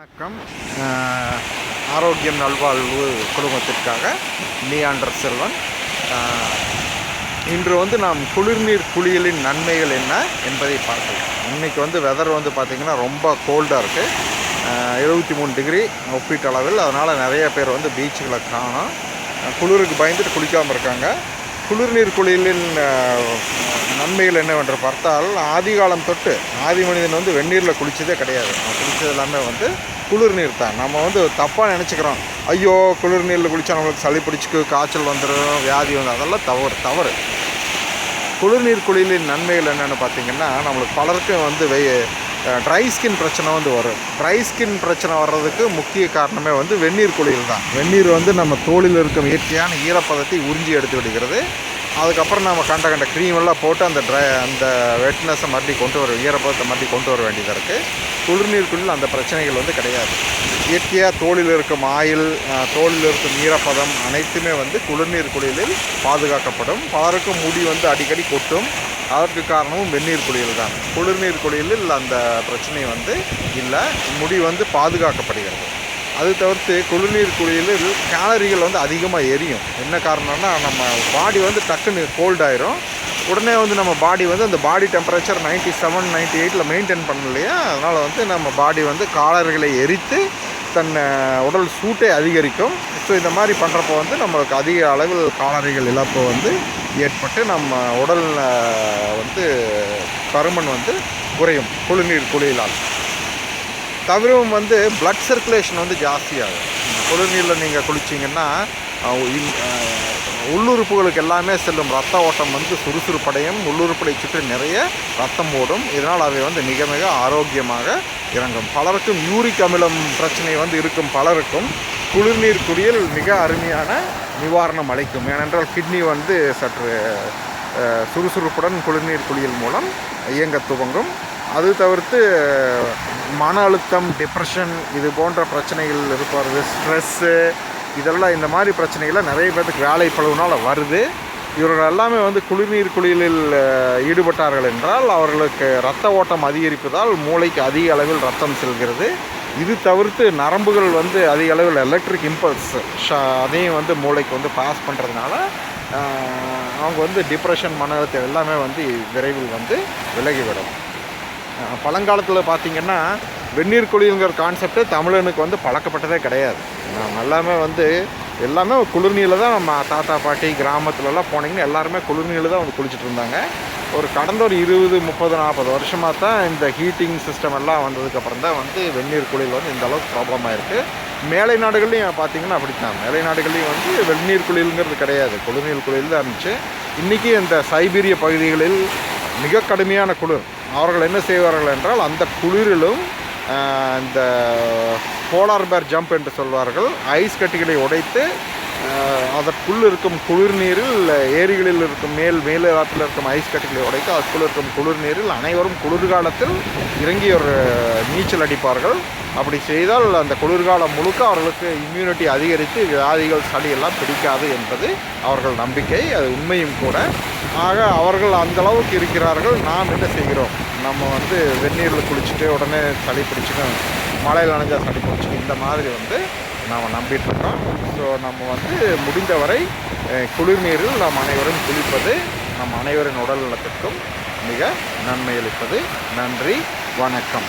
வணக்கம். ஆரோக்கியம் நல்வாழ்வு குடும்பத்திற்காக நீயாண்டர் செல்வன் இன்று வந்து நாம் குளிர்நீர் குளியலின் நன்மைகள் என்ன என்பதை பார்க்கலாம். இன்றைக்கி வந்து வெதர் வந்து பார்த்திங்கன்னா ரொம்ப கோல்டாக இருக்குது எழுபத்தி மூணு டிகிரி ஒப்பீட்டளவில். அதனால் நிறைய பேர் வந்து பீச்சுகளை காணோம். குளிருக்கு பயந்துட்டு குளிக்காமல் இருக்காங்க. குளிர்நீர் குளியலின் நன்மைகள் என்னவென்று பார்த்தால் ஆதி காலம் தொட்டு ஆதி மனிதன் வந்து வெந்நீரில் குளித்ததே கிடையாது. குளித்தது எல்லாமே வந்து குளிர்நீர் தான். நம்ம வந்து தப்பாக நினச்சிக்கிறோம். ஐயோ குளிர்நீரில் குளித்தா நம்மளுக்கு சளி பிடிச்சிக்கு காய்ச்சல் வந்துடும் வியாதி வந்து அதெல்லாம் தவறு தவறு. குளிர்நீர் குளியலின் நன்மைகள் என்னென்னு பார்த்தீங்கன்னா நம்மளுக்கு பலருக்கும் வந்து வெய் ட்ரை ஸ்கின் பிரச்சனை வந்து வரும். ட்ரை ஸ்கின் பிரச்சனை வர்றதுக்கு முக்கிய காரணமே வந்து வெந்நீர் குளியல் தான். வெந்நீர் வந்து நம்ம தோலில் இருக்கும் இயற்கையான ஈரப்பதத்தை உறிஞ்சி எடுத்து விடுகிறது. அதுக்கப்புறம் நம்ம கண்ட கண்ட க்ரீம் எல்லாம் போட்டு அந்த ட்ரை அந்த வெட்னஸை மறுபடியும் கொண்டு வர ஈரப்பதத்தை மறுபடியும் கொண்டு வர வேண்டியதாக இருக்குது குளிர்நீர் அந்த பிரச்சனைகள் வந்து கிடையாது. இயற்கையாக தோளில் இருக்கும் ஆயில் தோளில் இருக்கும் ஈரப்பதம் அனைத்துமே வந்து குளிர்நீர் குளியலில் பாதுகாக்கப்படும். பலருக்கும் முடி வந்து அடிக்கடி கொட்டும். அதற்கு காரணமும் வெந்நீர் குளியல் தான். குளிர்நீர் குளியலில் அந்த பிரச்சனை வந்து இல்லை. முடி வந்து பாதுகாக்கப்படுகிறது. அது தவிர்த்து குளிர்நீர் குளியலில் கேலரிகள் வந்து அதிகமாக எரியும். என்ன காரணம்னா நம்ம பாடி வந்து டக்குன்னு கோல்ட் ஆயிரும். உடனே வந்து நம்ம பாடி வந்து அந்த body temperature ninety seven ninety எயிட்டில் மெயின்டைன் பண்ணலையா? அதனால் வந்து நம்ம பாடி வந்து காலர்களை எரித்து தன் உடல் சூட்டை அதிகரிக்கும். ஸோ இந்த மாதிரி பண்ணுறப்போ வந்து நம்மளுக்கு அதிக அளவில் காலரிகள் இழப்பு வந்து ஏற்பட்டு நம்ம உடல் வந்து பருமன் வந்து குறையும். குளிர்நீர் குளியலால். தவிரவும் வந்து பிளட் சர்க்குலேஷன் வந்து ஜாஸ்தியாகும். குளிர்நீரில் நீங்கள் குளிச்சிங்கன்னா உள்ளுறுப்புகளுக்கு எல்லாமே செல்லும் ரத்த ஓட்டம் வந்து சுறுசுறுப்படையும் உள்ளுறுப்புகளை சுற்றி நிறைய ரத்தம் ஓடும். இதனால் அவை வந்து மிக மிக ஆரோக்கியமாக இறங்கும். பலருக்கும் யூரிக் அமிலம் பிரச்சனை வந்து இருக்கும் பலருக்கும் குளிர்நீர் குடியல் மிக அருமையான நிவாரணம் அளிக்கும். ஏனென்றால் கிட்னி வந்து சற்று சுறுசுறுப்புடன் குளிர்நீர் குளியல் மூலம் இயங்க துவங்கும். அது தவிர்த்து மன அழுத்தம் டிப்ரெஷன் இது போன்ற பிரச்சனைகள் இருப்பது ஸ்ட்ரெஸ்ஸு இதெல்லாம் இந்த மாதிரி பிரச்சனைகள்லாம் நிறைய பேர்த்துக்கு வேலை பழுவினால் வருது. இவர்கள் எல்லாமே வந்து குளிர்நீர் குளியலில் ஈடுபட்டார்கள் என்றால் அவர்களுக்கு இரத்த ஓட்டம் அதிகரிப்பதால் மூளைக்கு அதிக அளவில் ரத்தம் செல்கிறது. இது தவிர்த்து நரம்புகள் வந்து அதிக அளவில் எலக்ட்ரிக் இம்பல்ஸ் அதையும் வந்து மூளைக்கு வந்து பாஸ் பண்ணுறதுனால அவங்க வந்து டிப்ரெஷன் மன அழுத்தம் எல்லாமே வந்து விரைவில் வந்து விலகிவிடும். பழங்காலத்தில் பார்த்திங்கன்னா வெந்நீர் குளியல்ங்கிற கான்செப்டே தமிழனுக்கு வந்து பழக்கப்பட்டதே கிடையாது. நம்ம எல்லாமே வந்து எல்லாமே குளிர்நீரில் தான் நம்ம தாத்தா பாட்டி கிராமத்துலலாம் போனீங்கன்னா எல்லாருமே குளிர்நீரில் தான் வந்து குளிச்சுட்டு இருந்தாங்க. ஒரு கடந்த ஒரு இருபது முப்பது நாற்பது வருஷமாக தான் இந்த ஹீட்டிங் சிஸ்டம் எல்லாம் வந்ததுக்கப்புறம் தான் வந்து வெந்நீர் குளியல் வந்து இந்த அளவுக்கு ப்ராப்ளமாக இருக்குது மேலை நாடுகள்லையும் பார்த்தீங்கன்னா அப்படித்தான். மேலை நாடுகள்லையும் வந்து வெந்நீர் குளியலுங்கிறது கிடையாது. குளிர்நீர் குளியல் தான் இருந்துச்சு. இன்றைக்கி இந்த சைபீரிய பகுதிகளில் மிக கடுமையான குளிர். அவர்கள் என்ன செய்வார்கள் என்றால் அந்த குளிரிலும் இந்த போலார் பேர் ஜம்ப் என்று சொல்வார்கள் ஐஸ் கட்டிகளை உடைத்து அதற்குள் இருக்கும் குளிர்நீரில் ஏரிகளில் இருக்கும் மேல் மேலாத்தில் இருக்கும் ஐஸ் கட்டிகளை உடைத்து அதற்குள் இருக்கும் குளிர்நீரில் அனைவரும் குளிர்காலத்தில் இறங்கி ஒரு நீச்சல் அடிப்பார்கள். அப்படி செய்தால் அந்த குளிர்காலம் முழுக்க அவர்களுக்கு இம்யூனிட்டி அதிகரித்து வியாதிகள் சளி எல்லாம் பிடிக்காது என்பது அவர்கள் நம்பிக்கை. அது உண்மையும் கூட. ஆக அவர்கள் அந்த அளவுக்கு இருக்கிறார்கள். நாம் என்ன செய்கிறோம்? நம்ம வந்து வெந்நீரில் குளிச்சுட்டு உடனே சளி பிடிச்சிக்கணும் மழையில் நனைஞ்சா சளி பிடிச்சிக்கும் இந்த மாதிரி வந்து நாம் நம்பிட்டுருக்கோம் ஸோ நம்ம வந்து முடிந்தவரை குளிர்நீரில் நாம் அனைவரும் குளிப்பது நம் அனைவரின் உடல் நலத்திற்கும் மிக நன்மை அளிப்பது. நன்றி வணக்கம்.